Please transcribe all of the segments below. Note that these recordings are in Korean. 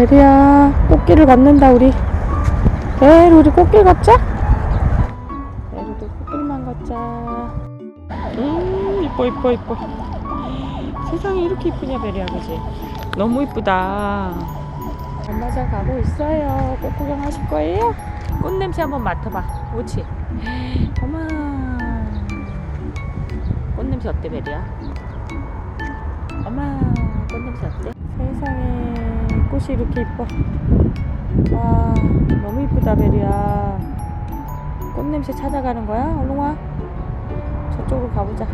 베리야 꽃길을 걷는다 우리. 베리 우리 꽃길 걷자? 베리도 꽃길만 걷자. 음 이뻐 이뻐 이뻐. 세상에 이렇게 이쁘냐 베리야 그지? 너무 이쁘다. 엄마 잘 가고 있어요? 꽃 구경 하실 거예요? 꽃 냄새 한번 맡아봐. 옳지 어머. 꽃 냄새 어때 베리야? 어머 꽃 냄새 어때? 세상에 꽃이 이렇게 이뻐. 와 너무 이쁘다 베리야. 꽃 냄새 찾아가는 거야? 얼른 와 저쪽으로 가보자.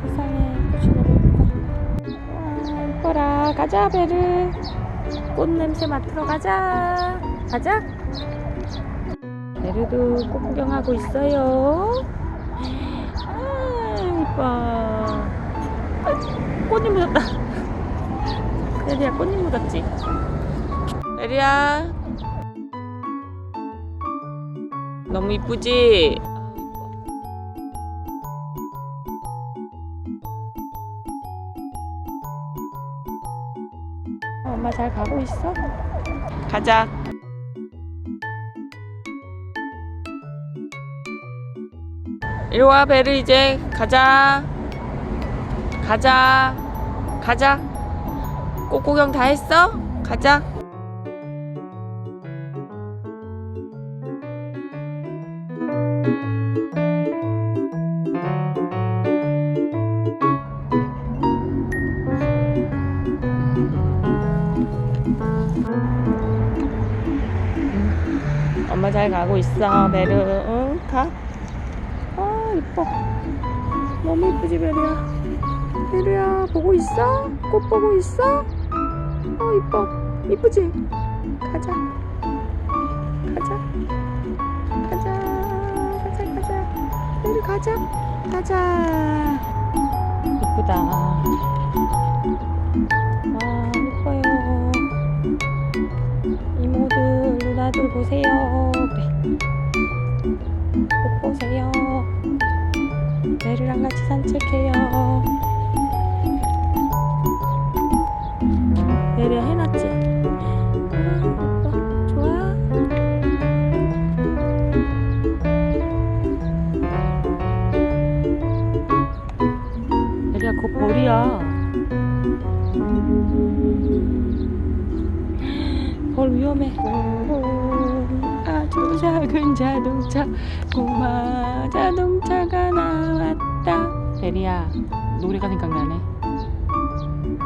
세상에 꽃이 너무 이쁘다. 와 이뻐라. 가자 베르. 꽃 냄새 맡으러 가자. 가자. 베르도 꽃 구경하고 있어요. 아 이뻐. 아, 꽃이 묻었다 베리야 꽃이 묻었지 베리야 너무 이쁘지? 어, 엄마 잘 가고 있어? 가자. 이리 와 베르 이제 가자. 가자. 가자. 꽃 구경 다 했어? 가자. 엄마 잘 가고 있어 베르 응 가. 아 이뻐 너무 이쁘지 베르야 베르야 보고 있어? 꽃 보고 있어? 어 이뻐. 이쁘지? 가자. 가자. 가자. 가자 가자. 베르 가자. 가자. 이쁘다. 아 이뻐요. 이모들 누나들 보세요. 그래 꽃 보세요. 베르랑 같이 산책해요 벌 위험해. 아주 작은 자동차, 꼬마 자동차가 나왔다. 베리야, 노래가 생각나네.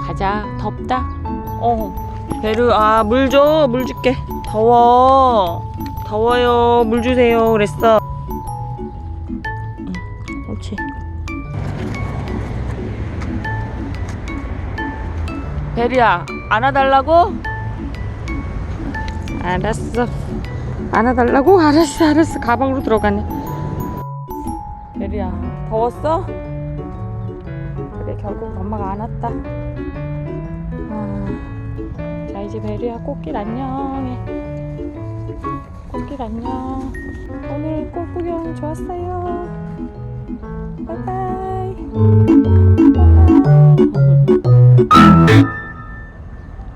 가자, 덥다. 어, 베르, 아, 물 줘, 물 줄게. 더워. 더워요, 물 주세요. 그랬어. 베리야, 안아달라고? 알았어. 안아달라고? 알았어, 알았어. 가방으로 들어가네. 베리야, 더웠어? 그래, 결국 엄마가 안았다. 아, 자, 이제 베리야, 꽃길 안녕해. 꽃길 안녕. 오늘 꽃 구경 좋았어요. 바이바이.